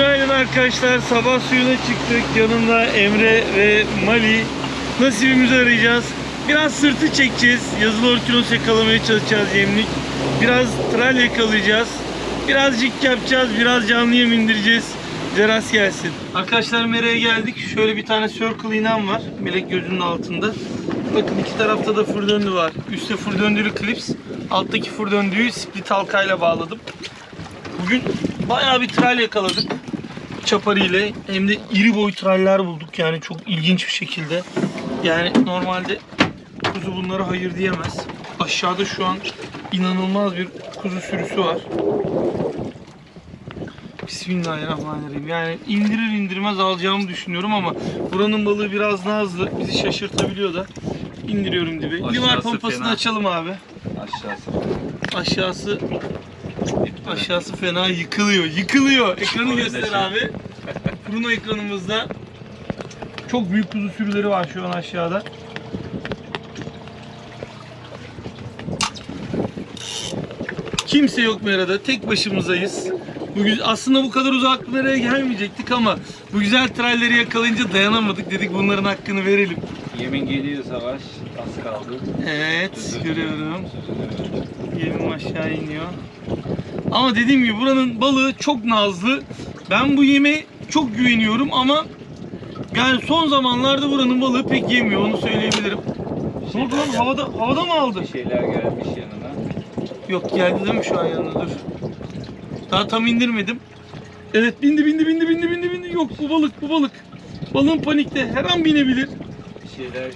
Günaydın arkadaşlar. Sabah suyuna çıktık. Yanımda Emre ve Mali. Nasibimizi arayacağız. Biraz sırtı çekeceğiz. Yazılı orkinos yakalamaya çalışacağız yemlik. Biraz tral yakalayacağız. Biraz jig yapacağız. Biraz canlı yem indireceğiz. Bize rast gelsin. Arkadaşlar mereye geldik. Şöyle bir tane circle iğnem var. Melek gözünün altında. Bakın iki tarafta da fır döndü var. Üstte fır döndürü klips. Alttaki fır döndüğü split halkayla bağladım. Bugün bayağı bir tral yakaladık. Çapari ile hem de iri boy traller bulduk yani çok ilginç bir şekilde. Yani normalde kuzu bunlara hayır diyemez. Aşağıda şu an inanılmaz bir kuzu sürüsü var. Bismillahirrahmanirrahim. Yani indirir indirmez alacağımı düşünüyorum ama buranın balığı biraz nazlı. Bizi şaşırtabiliyor da. İndiriyorum dibe. Aşağısı Livar pompasını fena. açalım abi. Aşağısı. Aşağısı Aşağısı fena yıkılıyor. Yıkılıyor. Ekranı göster şey. abi. Bruno ekranımızda çok büyük kuzu sürüleri var şu an aşağıda. Kimse yok merada. Tek başımızayız. Bu aslında bu kadar uzak meraya gelmeyecektik ama bu güzel tralleri yakalayınca dayanamadık. Dedik bunların hakkını verelim. Yemin geliyor savaş. Az kaldı. Evet, Sözünü- görüyorum. Sözünü. Yemim aşağı iniyor. Ama dediğim gibi buranın balığı çok nazlı. Ben bu yeme çok güveniyorum ama yani son zamanlarda buranın balığı pek yemiyor onu söyleyebilirim. Ne oldu lan havada, havada mı aldı? Bir şeyler gelmiş yanına. Yok geldi değil mi şu an yanına dur. Daha tam indirmedim. Evet bindi bindi bindi bindi bindi bindi. Yok bu balık bu balık. Balığın panikte her an binebilir. Bir şeyler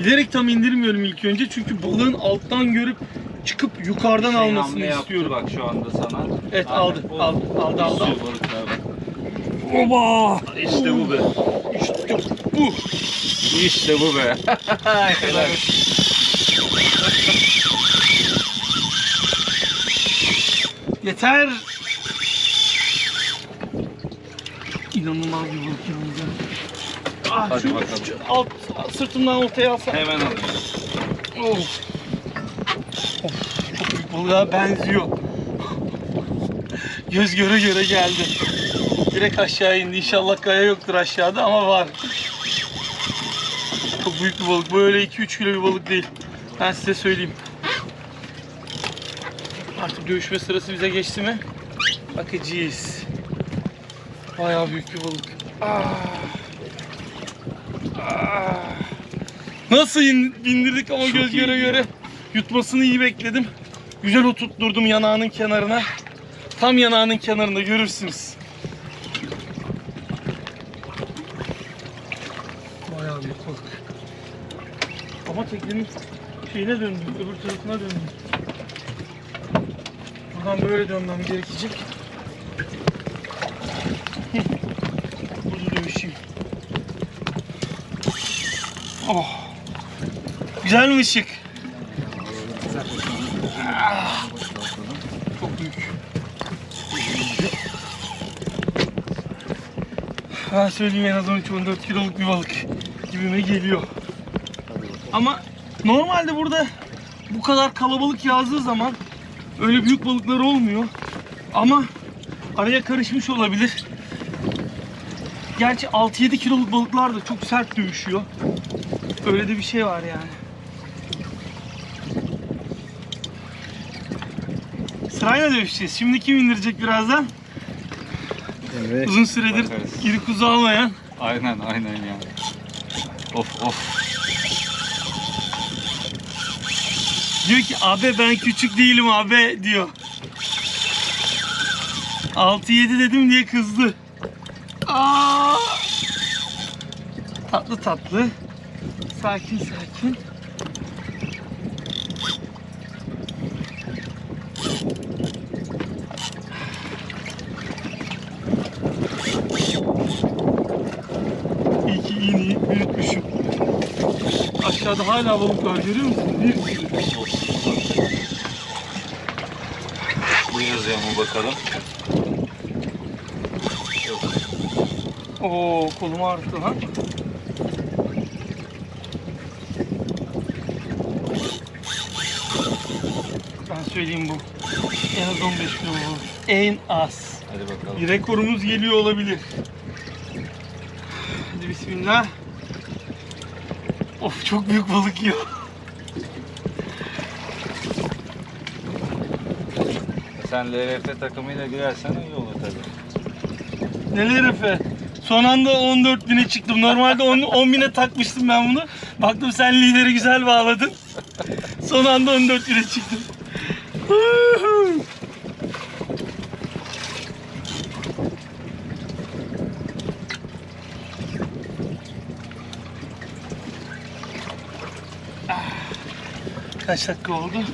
Bilerek tam indirmiyorum ilk önce çünkü balığın alttan görüp çıkıp yukarıdan şey almasını hamle istiyorum. Bak şu anda sana. Evet, Aynen. aldı, O- aldı, aldı, aldı. Bak. Oba! İşte bu be. İşte bu. İşte bu be. Yeter. İnanılmaz bir balık yalnız. ya. Ah, Hadi şu, bakalım. alt sırtımdan ortaya alsam. Hemen alıyorum. Of. Çok balığa benziyor. Göz göre göre geldi. Direkt aşağı indi. İnşallah kaya yoktur aşağıda ama var. Çok büyük bir balık. Böyle 2-3 kilo bir balık değil. Ben size söyleyeyim. Artık dövüşme sırası bize geçti mi? Bakacağız. Bayağı büyük bir balık. Ah. Ah. Nasıl in- indirdik ama Çok göz iyi göre gidiyor. göre. Yutmasını iyi bekledim. Güzel oturtturdum yanağının kenarına. Tam yanağının kenarında görürsünüz. Bayağı büyük balık. Ama teknenin şeyine döndüm, öbür tarafına döndüm. Buradan böyle dönmem gerekecek. Burada dövüşeyim. Oh. Güzel mi ışık? Ben söyleyeyim en az 13-14 kiloluk bir balık gibime geliyor. Ama normalde burada bu kadar kalabalık yazdığı zaman öyle büyük balıklar olmuyor. Ama araya karışmış olabilir. Gerçi 6-7 kiloluk balıklar da çok sert dövüşüyor. Öyle de bir şey var yani. Sırayla dövüşeceğiz. Şimdi kim indirecek birazdan? Evet. Uzun süredir Bakarız. iri kuzu almayan. Aynen aynen ya. Of of. Diyor ki abi ben küçük değilim abi diyor. 6-7 dedim diye kızdı. Aa! Tatlı tatlı. Sakin sakin. İyi ki iğneyi büyütmüşüm. Aşağıda hala balık var görüyor musun? Bir sürü. Bu yazıyor mu bakalım. Oo kolum ağrıttı lan. Ben söyleyeyim bu. En az 15 kilo bu. En az. Hadi bakalım. Bir rekorumuz geliyor olabilir. Hadi bismillah. Of çok büyük balık yiyor. Sen LRF takımıyla girersen iyi olur tabii. Neler efe? Son anda 14 bine çıktım. Normalde 10, 10 bine takmıştım ben bunu. Baktım sen lideri güzel bağladın. Son anda 14 bine çıktım. Kaç dakika oldu?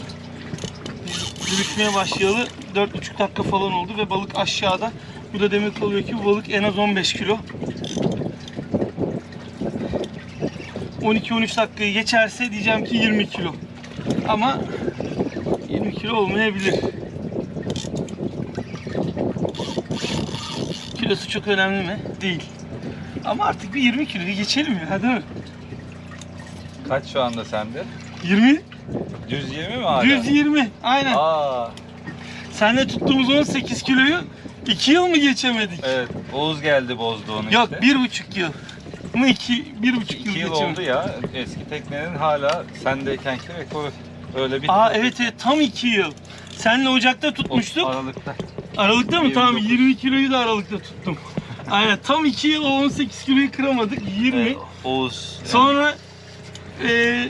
Yürütmeye başlayalı 4,5 dakika falan oldu ve balık aşağıda. Bu da demek oluyor ki bu balık en az 15 kilo. 12-13 dakikayı geçerse diyeceğim ki 20 kilo. Ama 20 kilo olmayabilir. Kilosu çok önemli mi? Değil. Ama artık bir 20 kiloyu geçelim ya değil mi? Kaç şu anda sende? 20? Düz 20 mi hala? 120. Aynen. Aa, Senle tuttuğumuz 18 kiloyu 2 yıl mı geçemedik? evet. Oğuz geldi bozdu onu Yok işte. bir buçuk yıl. Mı iki, bir buçuk yıl 2 yıl geçemedik. oldu ya. Eski teknenin hala sendeykenki rekoru. Öyle bir Aa evet evet tam iki yıl. Senle Ocak'ta O tutmuştuk. Aralıkta. Aralıkta mı? Tamam 29. 20 kiloyu da Aralık'ta tuttum. Aynen tam 2 yıl o 18 kiloyu kıramadık 20. Evet, Oğuz. Sonra e,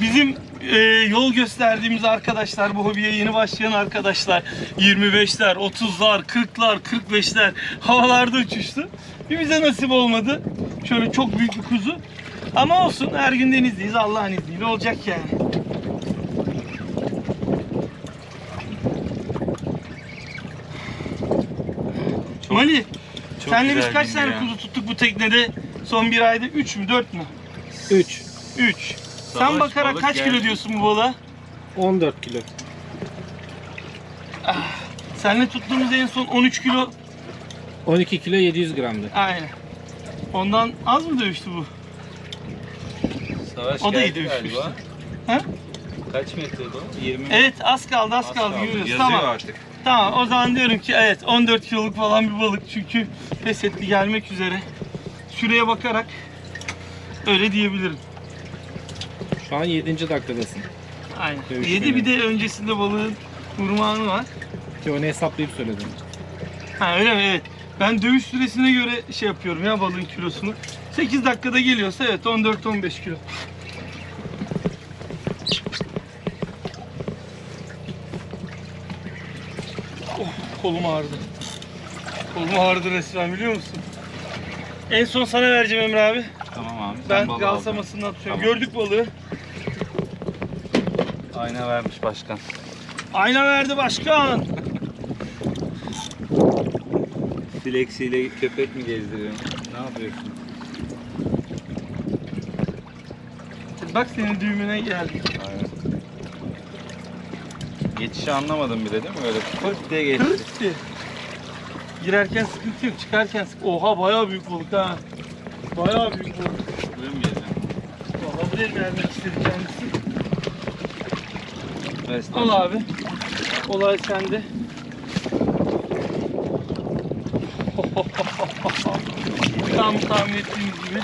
bizim e, yol gösterdiğimiz arkadaşlar, bu hobiye yeni başlayan arkadaşlar 25'ler, 30'lar, 40'lar, 45'ler havalarda uçuştu. Bir bize nasip olmadı. Şöyle çok büyük bir kuzu. Ama olsun her gün denizdeyiz Allah'ın izniyle olacak yani. Mali, çok senle biz güzel kaç tane ya. kuzu tuttuk bu teknede son bir ayda? 3 mü 4 mü? 3. 3. Sen Savaş bakarak balık kaç geldi. kilo diyorsun bu balığa? 14 kilo. Seninle tuttuğumuz en son 13 kilo. 12 kilo 700 gramdı. Aynen. Ondan az mı dövüştü bu? Savaş O da iyi geldi dövüşmüştü. galiba. Ha? Kaç metreydi o? 20 Evet az kaldı az, Az kaldı. kaldı. Yürüyoruz. Yazıyor Tamam. artık. Tamam o zaman diyorum ki evet 14 kiloluk falan bir balık çünkü pes etti gelmek üzere. Süreye bakarak öyle diyebilirim. Şu an 7. dakikadasın. Aynen. Dövüşmeli. 7 bir de öncesinde balığın vurmanı var. Ki onu hesaplayıp söyledim. Ha öyle mi? Evet. Ben dövüş süresine göre şey yapıyorum ya balığın kilosunu. 8 dakikada geliyorsa evet 14-15 kilo. Oh, kolum ağrıdı. Kolum ağrıdı resmen biliyor musun? En son sana vereceğim Emre abi. Tamam Ben balığı galsamasını atıyorum. Tamam. Gördük balığı. Ayna vermiş başkan. Ayna verdi başkan. Flexiyle köpek mi gezdiriyorsun? Ne yapıyorsun? Bak senin düğümüne geldi. Aynen. Geçişi anlamadım bile değil mi? Öyle pırt diye geçti. Kırık ki. Girerken sıkıntı yok, çıkarken sıkıntı. Oha bayağı büyük balık ha. Bayağı büyük balık. Buraya mı geleceğim? Vallahi buraya vermek istedi kendisi. Resmen. Al abi. Olay sende. Tam tahmin ettiğimiz gibi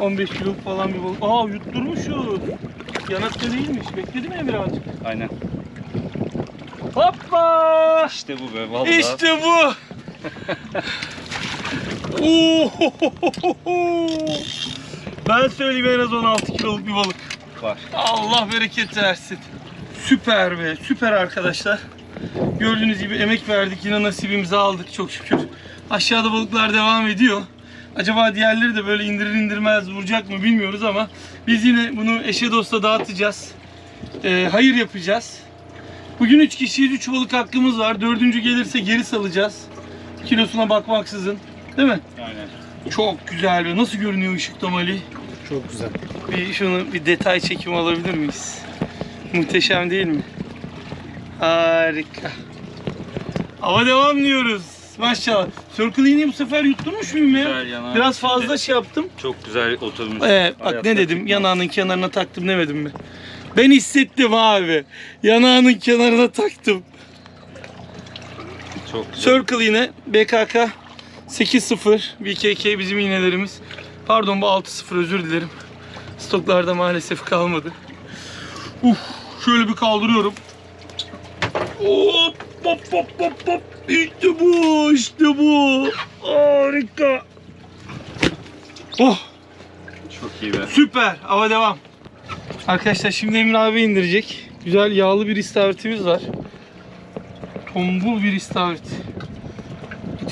15 kilo falan bir balık. Aa yutturmuşuz. Yanakta değilmiş. Bekledim ya birazcık. Aynen. Hoppa! İşte bu be vallahi. İşte bu. Oo! Ben söyleyeyim en az 16 kiloluk bir balık. var. Allah bereket versin. Süper be, süper arkadaşlar. Gördüğünüz gibi emek verdik, yine nasibimizi aldık çok şükür. Aşağıda balıklar devam ediyor. Acaba diğerleri de böyle indirir indirmez vuracak mı bilmiyoruz ama biz yine bunu eşe dosta dağıtacağız. Ee, hayır yapacağız. Bugün 3 kişiyiz, 3 balık hakkımız var. Dördüncü gelirse geri salacağız. Kilosuna bakmaksızın. Değil mi? Aynen. Çok güzel. Nasıl görünüyor ışıkta Ali? Çok güzel. Bir şunu bir detay çekimi alabilir miyiz? Muhteşem değil mi? Harika. Hava devam diyoruz. Maşallah. Circle iğneyi bu sefer yutturmuş muyum ya? Güzel yanağı Biraz fazla şey yaptım. Çok güzel oturmuş. Ee, bak Hayatta ne dedim? çıkmaz. Yanağının kenarına taktım demedim mi? Ben hissettim abi. Yanağının kenarına taktım. Çok güzel. Circle yine BKK 8.0 BKK bizim iğnelerimiz. Pardon bu 6.0 özür dilerim. Stoklarda maalesef kalmadı. Uf, şöyle bir kaldırıyorum. Hop hop hop hop hop. İşte bu, işte bu. Harika. Oh, Çok iyi be. süper. Hava devam. Arkadaşlar şimdi Emre abi indirecek. Güzel yağlı bir istavritimiz var. Tombul bir istavrit.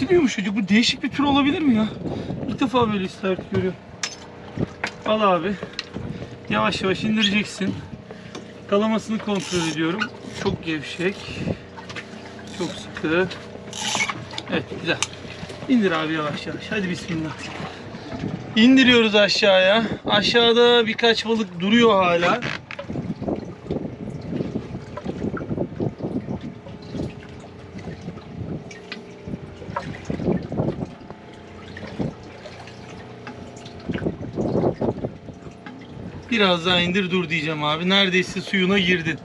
Eti yumuşacık. Bu değişik bir tür olabilir mi ya? İlk defa böyle istavrit görüyorum. Al abi. Yavaş yavaş indireceksin. Kalamasını kontrol ediyorum. Çok gevşek. Çok sıkı. Evet güzel. İndir abi yavaş yavaş. Hadi bismillah. İndiriyoruz aşağıya. Aşağıda birkaç balık duruyor hala. Biraz daha indir dur diyeceğim abi. Neredeyse suyuna girdin.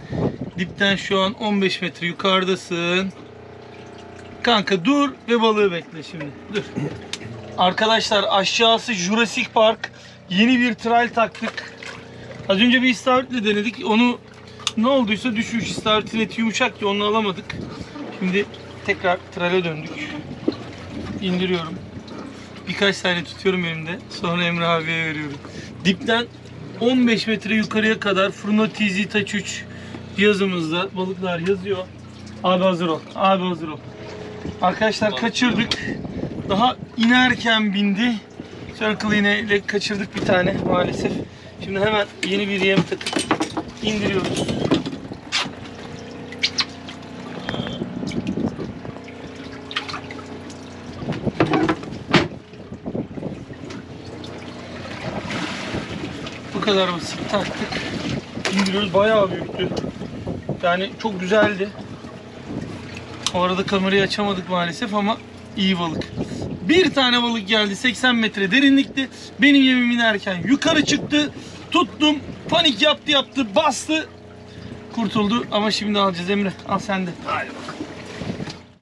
Dipten şu an 15 metre yukarıdasın. Kanka dur ve balığı bekle şimdi. Dur. Arkadaşlar aşağısı Jurassic Park. Yeni bir trail taktık. Az önce bir istavritle denedik. Onu ne olduysa düşüş istavritin eti yumuşak ki onu alamadık. Şimdi tekrar trale döndük. İndiriyorum. Birkaç tane tutuyorum elimde. Sonra Emre abiye veriyorum. Dipten 15 metre yukarıya kadar Furno TZ Touch 3 cihazımızda balıklar yazıyor. Abi hazır ol. Abi hazır ol. Arkadaşlar kaçırdık. Daha inerken bindi. Circle iğne ile kaçırdık bir tane maalesef. Şimdi hemen yeni bir yem takıp indiriyoruz. Kadar basit taktık. İndiriyoruz. Bayağı büyüktü. Yani çok güzeldi. O arada kamerayı açamadık maalesef ama iyi balık. Bir tane balık geldi 80 metre derinlikti. Benim yemim inerken yukarı çıktı. Tuttum. Panik yaptı yaptı. Bastı. Kurtuldu ama şimdi alacağız Emre. Al sen de. Hadi bakalım.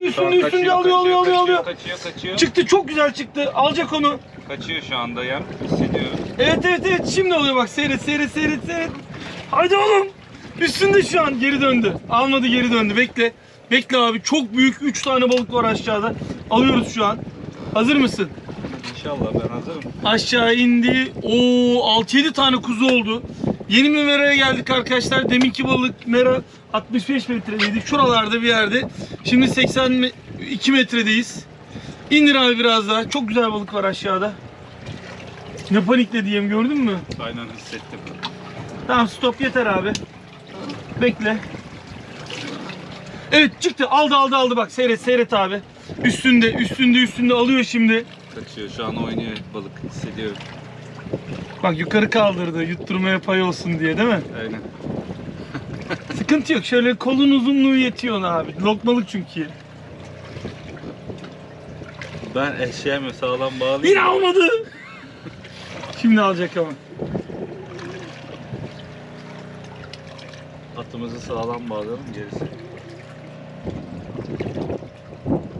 Üstünde üstünde alıyor alıyor alıyor alıyor. Kaçıyor kaçıyor. Çıktı çok güzel çıktı. Alacak onu. Kaçıyor şu anda yem. Hissediyorum. Evet evet evet şimdi oluyor bak seyret seyret seyret seyret. Haydi oğlum. Üstünde şu an geri döndü. Almadı geri döndü bekle. Bekle abi çok büyük 3 tane balık var aşağıda. Alıyoruz şu an. Hazır mısın? İnşallah ben hazırım. Aşağı indi. Oo 6-7 tane kuzu oldu. Yeni bir meraya geldik arkadaşlar. Deminki balık mera 65 metredeydi. Şuralarda bir yerde. Şimdi 82 metredeyiz. İndir abi biraz daha. Çok güzel balık var aşağıda. Ne panikle diyeyim gördün mü? Aynen hissettim. Tamam stop yeter abi. Bekle. Evet çıktı. Aldı aldı aldı bak seyret seyret abi. Üstünde üstünde üstünde alıyor şimdi. Kaçıyor şu an oynuyor balık hissediyorum. Bak yukarı kaldırdı yutturmaya pay olsun diye değil mi? Aynen. Sıkıntı yok. Şöyle kolun uzunluğu yetiyor ona abi. Lokmalık çünkü. Ben eşeğimi sağlam bağlayayım. Yine almadı. Şimdi alacak ama. Atımızı sağlam bağlayalım gerisi.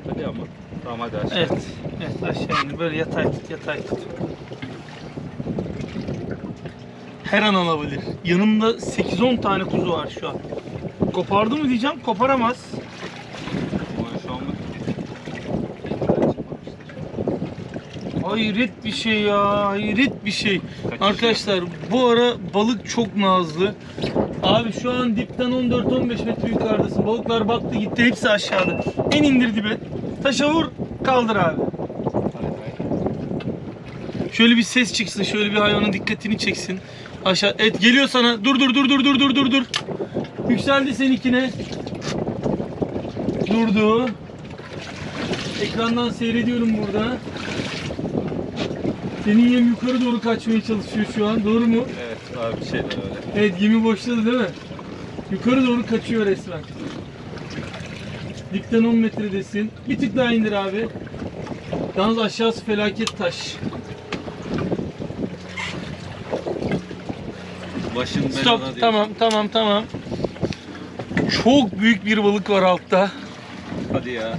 Hadi ama. Tamam hadi aşağı. Evet. Evet aşağı indi. Böyle yatay tut yatay tut. Her an alabilir. Yanımda 8-10 tane kuzu var şu an. Kopardı mı diyeceğim koparamaz. Ama şu an bak. Hayret bir şey ya. Hayret bir şey. Arkadaşlar bu ara balık çok nazlı. Abi şu an dipten 14-15 metre yukarıdasın. Balıklar battı gitti hepsi aşağıda. En indir dibe. Taşa vur kaldır abi. Şöyle bir ses çıksın. Şöyle bir hayvanın dikkatini çeksin. Aşağı. Evet geliyor sana. Dur dur dur dur dur dur dur dur. Yükseldi seninkine. Durdu. Ekrandan seyrediyorum burada. Senin yem yukarı doğru kaçmaya çalışıyor şu an. Doğru mu? Evet abi bir şeyler öyle. Evet gemi boşladı değil mi? Yukarı doğru kaçıyor resmen. Dipten 10 metredesin. Bir tık daha indir abi. Yalnız aşağısı felaket taş. Başın belada Stop. Tamam tamam tamam. Çok büyük bir balık var altta. Hadi ya.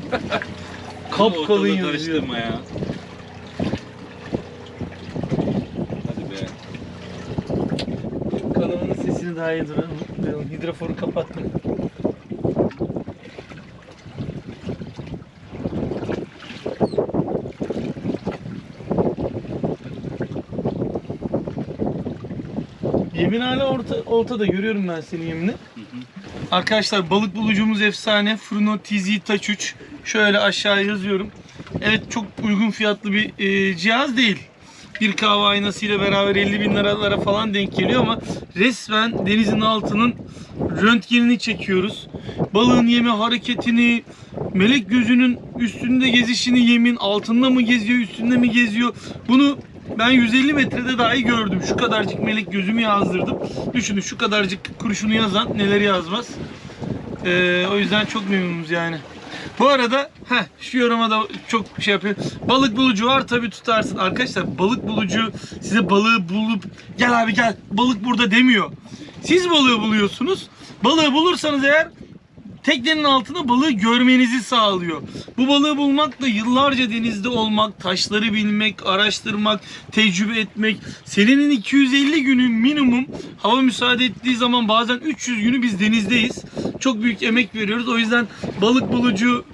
Kapkalın Ortalığı yazıyor. karıştırma ya. Hadi be. Kanalının sesini daha duyalım. Hidroforu kapattım. Yemin hala orta, ortada görüyorum ben senin yemini. Arkadaşlar balık bulucumuz efsane. Fruno TZ Touch 3. Şöyle aşağı yazıyorum. Evet çok uygun fiyatlı bir e, cihaz değil. Bir kahve aynasıyla beraber 50 bin liralara falan denk geliyor ama resmen denizin altının röntgenini çekiyoruz. Balığın yeme hareketini, melek gözünün üstünde gezişini yemin altında mı geziyor, üstünde mi geziyor? Bunu ben 150 metrede dahi gördüm. Şu kadarcık melek gözümü yazdırdım. Düşünün şu kadarcık kurşunu yazan neleri yazmaz. Ee, o yüzden çok memnunuz yani. Bu arada heh, şu yoruma da çok şey yapıyor. Balık bulucu var tabi tutarsın. Arkadaşlar balık bulucu size balığı bulup gel abi gel balık burada demiyor. Siz balığı buluyorsunuz. Balığı bulursanız eğer teknenin altında balığı görmenizi sağlıyor. Bu balığı bulmak da yıllarca denizde olmak, taşları bilmek, araştırmak, tecrübe etmek. Senenin 250 günü minimum hava müsaade ettiği zaman bazen 300 günü biz denizdeyiz. Çok büyük emek veriyoruz. O yüzden balık bulucu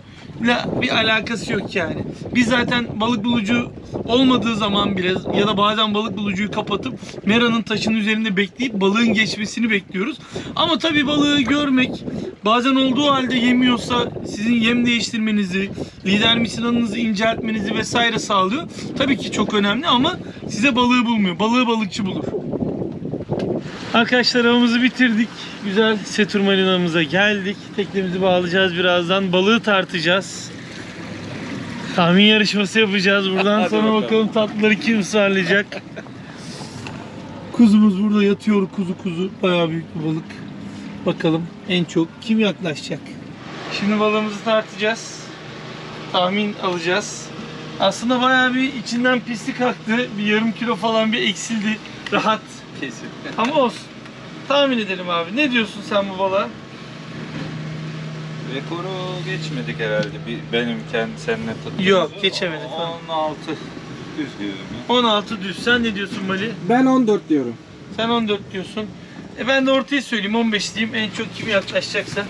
bir alakası yok yani. Biz zaten balık bulucu olmadığı zaman bile ya da bazen balık bulucuyu kapatıp meranın taşın üzerinde bekleyip balığın geçmesini bekliyoruz. Ama tabii balığı görmek bazen olduğu halde yemiyorsa sizin yem değiştirmenizi, lider misinanınızı inceltmenizi vesaire sağlıyor. Tabii ki çok önemli ama size balığı bulmuyor. Balığı balıkçı bulur. Arkadaşlar avımızı bitirdik. Güzel Setur marinamıza geldik. Teknemizi bağlayacağız birazdan. Balığı tartacağız. Tahmin yarışması yapacağız. Buradan Hadi sonra bakalım. bakalım tatlıları kim ısmarlayacak. Kuzumuz burada yatıyor kuzu kuzu. Bayağı büyük bir balık. Bakalım en çok kim yaklaşacak. Şimdi balığımızı tartacağız. Tahmin alacağız. Aslında bayağı bir içinden pislik aktı. Bir yarım kilo falan bir eksildi. Rahat. Kesin. Ama olsun. Tahmin edelim abi. Ne diyorsun sen bu balığa? Rekoru geçmedik herhalde. Bir, benimken seninle tuttuğumuzu. Yok, geçemedik. 16 düz diyorum ya. 16 düz. Sen ne diyorsun Mali? Ben 14 diyorum. Sen 14 diyorsun. E ben de ortaya söyleyeyim 15 diyeyim. En çok kim yaklaşacaksa.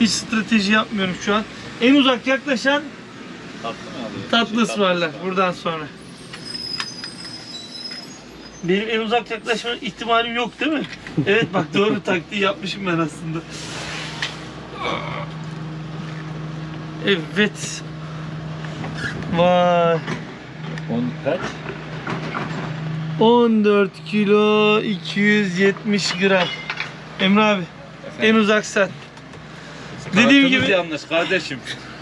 Hiç strateji yapmıyorum şu an. En uzak yaklaşan Tatlı mı alıyor? tatlı ısmarlar ısmarlar. buradan sonra. Benim en uzak yaklaşma ihtimalim yok değil mi? Evet bak doğru taktiği yapmışım ben aslında. Evet. Vay. On kaç? 14 kilo 270 gram. Emre abi en uzak sen. Dediğim gibi yanlış kardeşim.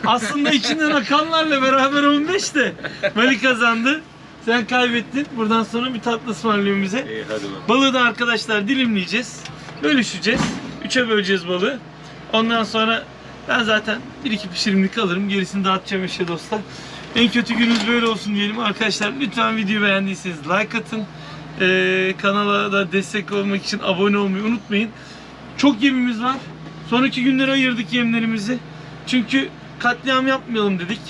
aslında içinden akanlarla beraber 15 de Mali kazandı. Sen kaybettin. Buradan sonra bir tatlı ısmarlıyorsun bize. İyi hadi bakalım. Balığı da arkadaşlar dilimleyeceğiz. Bölüşeceğiz. Üçe böleceğiz balığı. Ondan sonra ben zaten bir iki pişirimlik alırım. Gerisini dağıtacağım eşe dostlar. En kötü gününüz böyle olsun diyelim. Arkadaşlar lütfen videoyu beğendiyseniz like atın. Ee, kanala da destek olmak için abone olmayı unutmayın. Çok yemimiz var. Sonraki günlere ayırdık yemlerimizi. Çünkü katliam yapmayalım dedik.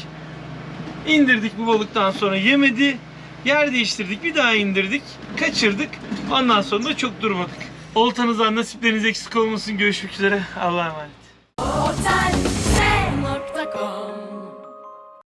İndirdik bu balıktan sonra yemedi. Yer değiştirdik, bir daha indirdik, kaçırdık. Ondan sonra da çok durmadık. Oltanızdan nasipleriniz eksik olmasın. Görüşmek üzere. Allah'a emanet. Otel.